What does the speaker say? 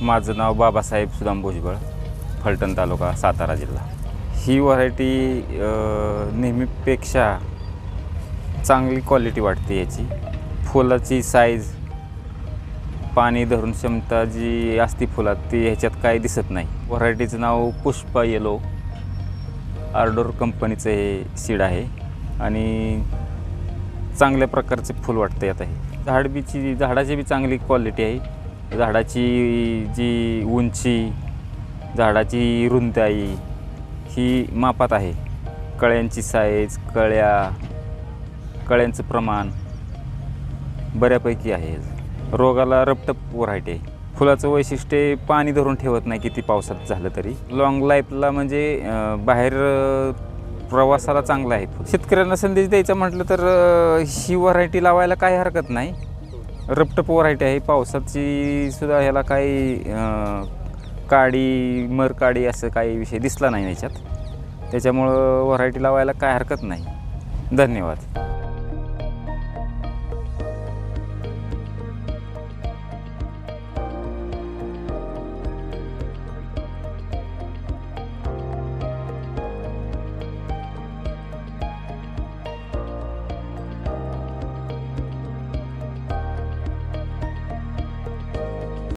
माझं नाव बाबासाहेब सुदाम भुजबळ फलटण तालुका सातारा जिल्हा. ही व्हरायटी नेहमीपेक्षा चांगली क्वालिटी वाटते याची. फुलाची साईज पाणी धरून क्षमता जी असती फुलात ती ह्याच्यात काही दिसत नाही. व्हरायटीचं नाव पुष्पा येलो आर्डोर कंपनीचं हे सीड आहे. आणि चांगल्या प्रकारचे फुल वाटते यात हे. झाडबीची झाडाची बी चांगली क्वालिटी आहे. झाडाची जी उंची झाडाची रुंदाई ही मापात आहे. कळ्यांची साईज कळ्या कळ्यांचं प्रमाण बऱ्यापैकी आहे. रोगाला रपटप व्हरायटी. आहे फुलाचं वैशिष्ट्य पाणी धरून ठेवत नाही किती पावसात झालं तरी. लॉंग लाईफला म्हणजे बाहेर प्रवासाला चांगलं आहे शेतकऱ्यांना संदेश द्यायचा म्हटलं तर ही व्हरायटी लावायला काही हरकत नाही. रपटप व्हरायटी आहे. पावसाची सुद्धा ह्याला काही काडी मरकाडी असं काही विषय दिसला नाही याच्यात. त्याच्यामुळं व्हरायटी लावायला काय हरकत नाही. धन्यवाद.